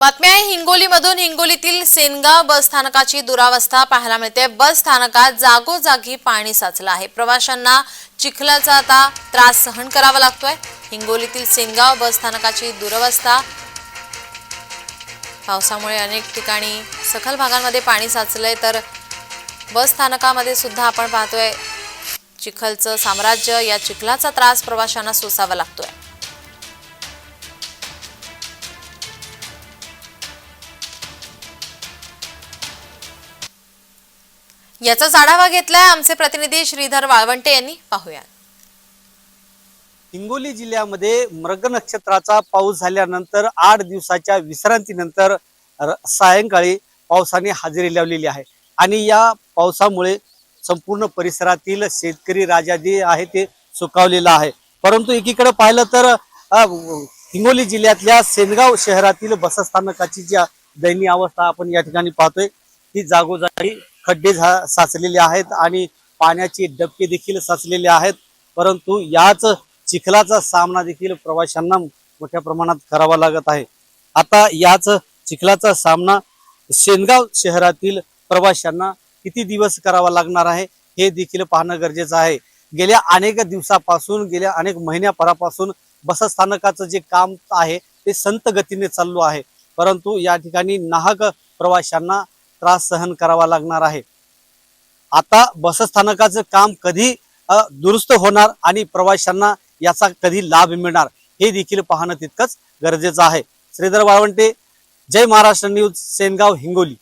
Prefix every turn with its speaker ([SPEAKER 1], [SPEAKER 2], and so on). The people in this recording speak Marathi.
[SPEAKER 1] बातम्या आहे हिंगोलीमधून हिंगोलीतील सेनगाव बस स्थानकाची दुरावस्था पाहायला मिळते. बस स्थानकात जागोजागी पाणी साचलं आहे. प्रवाशांना चिखलाचा आता त्रास सहन करावा लागतोय. हिंगोलीतील सेनगाव बस स्थानकाची दुरवस्था. पावसामुळे अनेक ठिकाणी सखल भागांमध्ये पाणी साचलंय तर बस स्थानकामध्ये सुद्धा आपण पाहतोय चिखलचं साम्राज्य या चिखलाचा त्रास प्रवाशांना सोसावा लागतोय. याचाच आढावा घेतलाय आमचे प्रतिनिधी श्रीधर वाळवंटे यांनी. पाहूया
[SPEAKER 2] हिंगोली जिल्ह्यामध्ये मृग नक्षत्राचा पाऊस झाल्यानंतर आठ दिवसाच्या विश्रांतीनंतर सायंकाळी पावसाने हजेरी लावलेली आहे. आणि या पावसामुळे संपूर्ण परिसरातील शेतकरी राजा जे आहे ते सुकावलेला आहे. परंतु एकीकडे पाहिलं तर हिंगोली जिल्ह्यातल्या सेनगाव शहरातील बसस्थानकाची जी दयनीय अवस्था आपण या ठिकाणी पाहतोय ती जागोजागी खड्डे झा- साचलेले आहेत आणि पाण्याचे डबके देखील साचलेले आहेत. परंतु याच चिखलाचा सामना देखील प्रवाशांना मोठ्या प्रमाणात करावा लागत आहे. आता याच चिखलाचा सामना शेनगाव शहरातील प्रवाशांना किती दिवस करावा लागणार आहे हे देखील पाहणं गरजेचं आहे. गेल्या अनेक दिवसापासून गेल्या अनेक महिन्याभरापासून बसस्थानकाचं जे काम आहे ते संत गतीने चाललो आहे. परंतु या ठिकाणी नाहक प्रवाशांना त्रास सहन करावा लागणार आहे. आता बसस्थानकाचं काम कधी दुरुस्त होणार आणि प्रवाशांना याचा कधी लाभ मिळणार हे देखील पाहणं तितकंच गरजेचं आहे. श्रीधर वाळवंटे जय महाराष्ट्र न्यूज सेनगाव हिंगोली.